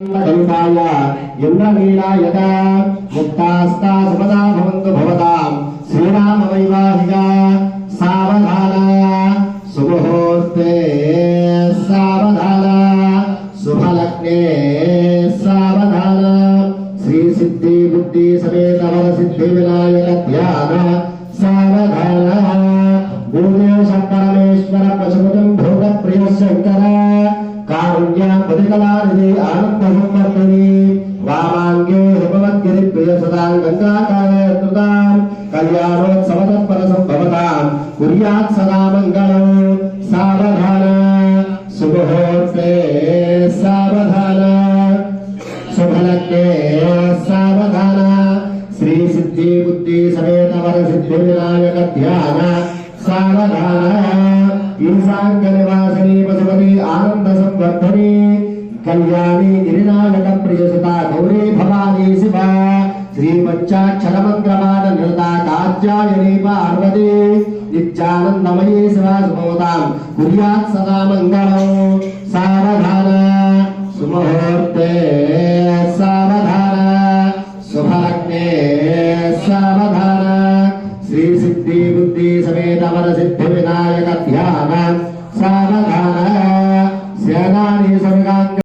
దైవాయ ఇంద్రవీణ యదా ముక్తాస్తా సుమదా భవంతు భవతాం శ్రీరామ వైవాహిక సావధాన శుభహోర్తే సావధాన శుభలగ్నే సావధాన శ్రీ సిద్ధి బుద్ధి సమేత వర సిద్ధి వినాయక ధ్యాన సావధాన గురుదేవ పరమేశ్వర ప్రచురం భూత ప్రియ శంకర ఆరుజ్య పదికలారిది ఆనంద సంవర్ధని వామాంగే హిమవద్గిరి ప్రియ సదాం గంగాకారే కృతాం కళ్యాణోత్సవతత్పర సంభవతాం కుర్యాత్ సదా మంగళం సావధాన శుభహోత్రే సావధాన సిద్ధి బుద్ధి సమేత వర సిద్ధి వినాయక ధ్యాన సావధాన ఈశాంగనివాసిని పశుపతి ఆనంద సంవర్ధని కళ్యాణి గిరినాగట ప్రియసుత గౌరీ భవానీ శివ. శ్రీమచ్చాక్షరమంత్రమాద నృత కార్యాయనీప అర్వతి నిత్యానందమయీ శివ శుభవతాం కుర్యాత్ సదా మంగళం. సమరసిద్ధివినాయక ధ్యాన సావధాన సేనాని సమగాంగ